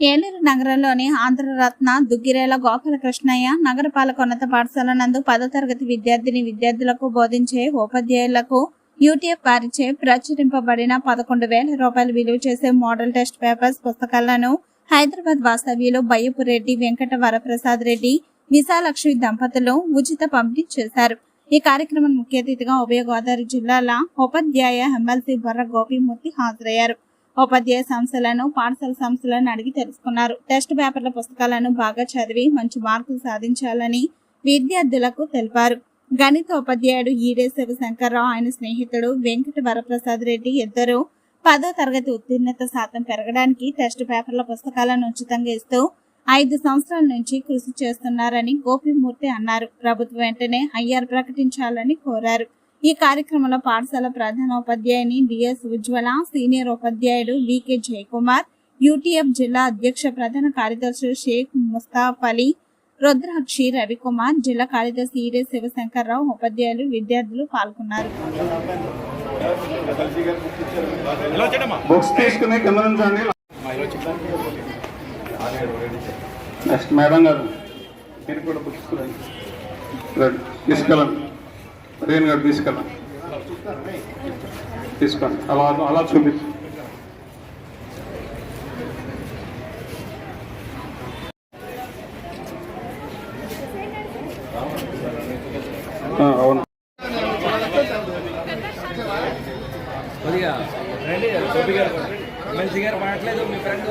ఏలూరు నగరంలోని ఆంధ్రరత్న దుగ్గిరేల గోపాలకృష్ణయ్య నగరపాలక ఉన్నత పాఠశాల నందు పదో తరగతి విద్యార్థిని విద్యార్థులకు బోధించే ఉపాధ్యాయులకు యూటీఎఫ్ వారిచే ప్రచురింపబడిన పదకొండు వేల రూపాయలు విలువ చేసే మోడల్ టెస్ట్ పేపర్స్ పుస్తకాలను హైదరాబాద్ వాస్తవ్యులు బయ్యపురెడ్డి వెంకట వరప్రసాద్ రెడ్డి విశాలక్ష్మి దంపతులు ఉచిత పంపిణీ చేశారు. ఈ కార్యక్రమం ముఖ్య అతిథిగా ఉభయ గోదావరి జిల్లాల ఉపాధ్యాయ ఎమ్మెల్సీ బొర్ర గోపిమూర్తి హాజరయ్యారు. ఉపాధ్యాయ సంస్థలను పాఠశాల సంస్థలను అడిగి తెలుసుకున్నారు. టెస్ట్ పేపర్ల పుస్తకాలను బాగా చదివి మంచి మార్కులు సాధించాలని విద్యార్థులకు తెలిపారు. గణిత ఉపాధ్యాయుడు ఈడే శివశంకర్రావు ఆయన స్నేహితుడు వెంకట వరప్రసాద్ రెడ్డి ఇద్దరు పదో తరగతి ఉత్తీర్ణత శాతం పెరగడానికి టెస్ట్ పేపర్ల పుస్తకాలను ఉచితంగా ఇస్తూ ఐదు సంవత్సరాల నుంచి కృషి చేస్తున్నారని గోపిమూర్తి అన్నారు. ప్రభుత్వం వెంటనే ఐఆర్ ప్రకటించాలని కోరారు. ఈ కార్యక్రమంలో పాఠశాల ప్రధాన ఉపాధ్యాయుని డిఎస్ ఉజ్వల సీనియర్ ఉపాధ్యాయుడు V K Jayakumar U T F జిల్లా అధ్యక్ష ప్రధాన కార్యదర్శి షేక్ ముస్తాఫ్ అలీ రుద్రాక్షి రవికుమార్ జిల్లా కార్యదర్శి ఈడే శివశంకర్రావు ఉపాధ్యాయులు విద్యార్థులు పాల్గొన్నారు. నెక్స్ట్ మేడం గారు కూడా తీసుకురండి. తీసుకెళ్ళండి. రేణు గారు తీసుకెళ్ళా తీసుకోండి అలా అలా చూపించు. అవును. కొద్దిగా గారు మాట్లాడలేదు మీ ఫ్రెండ్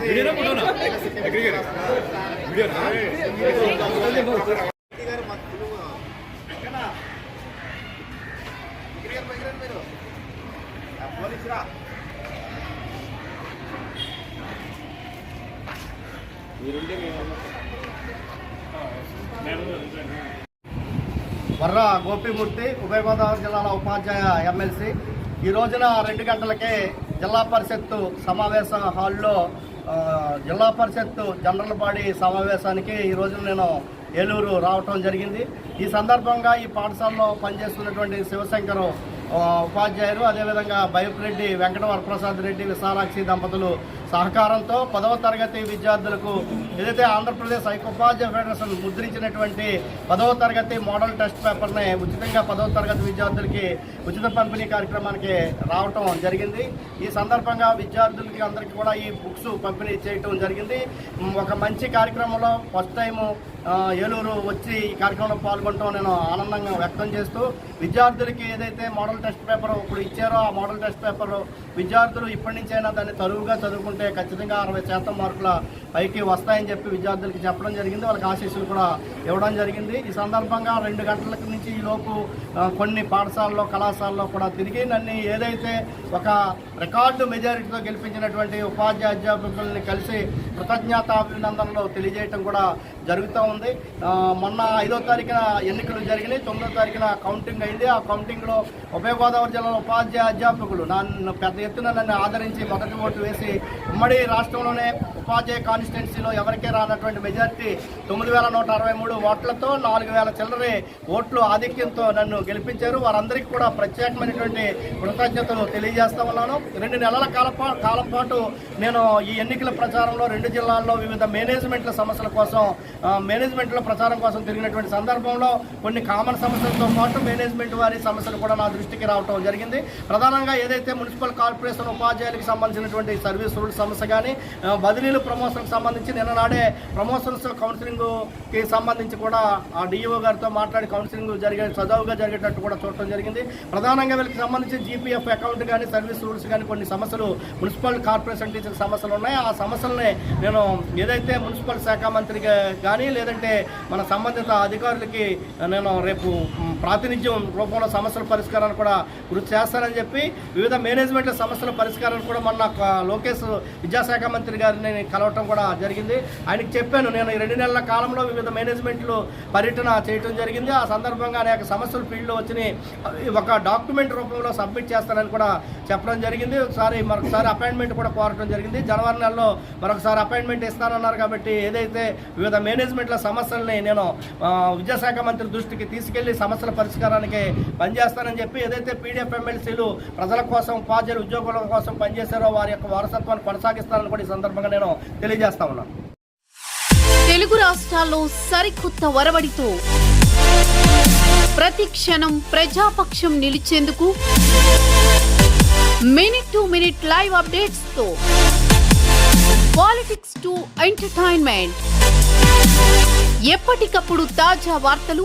వీడియోనా వీడియోనా వర్ర గోపిమూర్తి ఉభయ గోదావరి జిల్లాల ఉపాధ్యాయ ఎమ్మెల్సీ. ఈ రోజున రెండు గంటలకే జిల్లా పరిషత్తు సమావేశ హాల్లో జిల్లా పరిషత్తు జనరల్ బాడీ సమావేశానికి ఈ రోజున నేను ఏలూరు రావటం జరిగింది. ఈ సందర్భంగా ఈ పాఠశాలలో పనిచేస్తున్నటువంటి శివశంకర్ ఉపాధ్యాయులు అదేవిధంగా బయపురెడ్డి వెంకట వరప్రసాద్ రెడ్డి విశాలాక్షి దంపతులు సహకారంతో పదవ తరగతి విద్యార్థులకు ఏదైతే ఆంధ్రప్రదేశ్ ఐకోపాధ్యాయ ఫెడరేషన్ ముద్రించినటువంటి పదవ తరగతి మోడల్ టెస్ట్ పేపర్ని ఉచితంగా పదవ తరగతి విద్యార్థులకి ఉచిత పంపిణీ కార్యక్రమానికి రావటం జరిగింది. ఈ సందర్భంగా విద్యార్థులకి అందరికీ కూడా ఈ బుక్స్ పంపిణీ చేయటం జరిగింది. ఒక మంచి కార్యక్రమంలో ఫస్ట్ టైము ఏలూరు వచ్చి ఈ కార్యక్రమంలో పాల్గొనడం నేను ఆనందంగా వ్యక్తం చేస్తూ విద్యార్థులకి ఏదైతే మోడల్ టెస్ట్ పేపర్ ఇప్పుడు ఇచ్చారో ఆ మోడల్ టెస్ట్ పేపర్ విద్యార్థులు ఇప్పటి నుంచైనా దాన్ని తరువుగా చదువుకుంటే ఖచ్చితంగా అరవై శాతం మార్కుల పైకి వస్తాయని చెప్పి విద్యార్థులకి చెప్పడం జరిగింది. వాళ్ళకి ఆశీస్సులు కూడా ఇవ్వడం జరిగింది. ఈ సందర్భంగా రెండు గంటల నుంచి ఈ లోపు కొన్ని పాఠశాలలో కళాశాలలో కూడా తిరిగి నన్ను ఏదైతే ఒక రికార్డు మెజారిటీతో గెలిపించినటువంటి ఉపాధ్యాయ అధ్యాపకుల్ని కలిసి కృతజ్ఞతాభినందనలు తెలియజేయటం కూడా జరుగుతూ ఉంది. మొన్న ఐదో తారీఖున ఎన్నికలు జరిగినాయి. తొమ్మిదో తారీఖున కౌంటింగ్ అయింది. ఆ కౌంటింగ్లో ఉభయ గోదావరి జిల్లాలో ఉపాధ్యాయ అధ్యాపకులు నన్ను పెద్ద ఎత్తున నన్ను ఆదరించి మొదటి ఓటు వేసి ఉమ్మడి రాష్ట్రంలోనే ఉపాధ్యాయ కాన్స్టిట్యున్సీలో ఎవరికే రానటువంటి మెజార్టీ తొమ్మిది వేల నూట అరవై మూడు ఓట్లతో నాలుగు వేల చిల్లరే ఓట్లు ఆధిక్యంతో నన్ను గెలిపించారు. వారందరికీ కూడా ప్రత్యేకమైనటువంటి కృతజ్ఞతలు తెలియజేస్తా ఉన్నాను. రెండు నెలల కాలపా కాలం పాటు నేను ఈ ఎన్నికల ప్రచారంలో రెండు జిల్లాల్లో వివిధ మేనేజ్మెంట్ల సమస్యల కోసం మేనేజ్మెంట్ల ప్రచారం కోసం తిరిగినటువంటి సందర్భంలో కొన్ని కామన్ సమస్యలతో పాటు మేనేజ్మెంట్ వారి సమస్యలు కూడా నా దృష్టికి రావడం జరిగింది. ప్రధానంగా ఏదైతే మున్సిపల్ కార్పొరేషన్ ఉపాధ్యాయులకు సంబంధించినటువంటి సర్వీస్ రూల్ సమస్య కానీ బదిలీలు బదిలీలు ప్రమోషన్కి సంబంధించి నిన్న నాడే ప్రమోషన్స్ కౌన్సిలింగ్కి సంబంధించి కూడా ఆ డిఈఓ గారితో మాట్లాడి కౌన్సిలింగ్ జరిగే సజావుగా జరిగేటట్టు కూడా చూడటం జరిగింది. ప్రధానంగా వీళ్ళకి సంబంధించి జీపీఎఫ్ అకౌంట్ కానీ సర్వీస్ రూల్స్ కానీ కొన్ని సమస్యలు మున్సిపల్ కార్పొరేషన్ టీచర్ సమస్యలు ఉన్నాయి. ఆ సమస్యల్ని నేను ఏదైతే మున్సిపల్ శాఖ మంత్రికి కానీ లేదంటే మన సంబంధిత అధికారులకి నేను రేపు ప్రాతినిధ్యం రూపంలో సమస్యల పరిష్కారాన్ని కూడా కృషి చేస్తానని చెప్పి వివిధ మేనేజ్మెంట్ల సమస్యల పరిష్కారాన్ని కూడా మొన్న లోకేష్ విద్యాశాఖ మంత్రి గారిని కలవటం కూడా జరిగింది. ఆయనకి చెప్పాను నేను ఈ రెండు నెలల కాలంలో వివిధ మేనేజ్మెంట్లు పర్యటన చేయటం జరిగింది. ఆ సందర్భంగా అనేక సమస్యలు ఫీల్డ్లో వచ్చినాయి. ఒక డాక్యుమెంట్ రూపంలో సబ్మిట్ చేస్తానని కూడా చెప్పడం జరిగింది. ఒకసారి మరొకసారి అపాయింట్మెంట్ కూడా కోరటం జరిగింది. జనవరి నెలలో మరొకసారి అపాయింట్మెంట్ ఇస్తానన్నారు కాబట్టి ఏదైతే వివిధ మేనేజ్మెంట్ల సమస్యల్ని నేను విద్యాశాఖ మంత్రి దృష్టికి తీసుకెళ్ళి సమస్యల సమస్యల పరిష్కారానికి పనిచేస్తానని చెప్పి ఏదైతే పీడీఎఫ్ ఎమ్మెల్సీలు ప్రజల కోసం ఉపాధ్యాయులు ఉద్యోగుల కోసం పనిచేశారో వారి యొక్క వారసత్వాన్ని కొనసాగిస్తానని కూడా ఈ సందర్భంగా నేను తెలియజేస్తా ఉన్నాను. తెలుగు రాష్ట్రాల్లో సరికొత్త వరవడితో ప్రతి క్షణం ప్రజాపక్షం నిలిచేందుకు మినిట్ టు మినిట్ లైవ్ అప్డేట్స్తో పాలిటిక్స్ టు ఎంటర్టైన్మెంట్. ఎప్పటికప్పుడు తాజా వార్తలు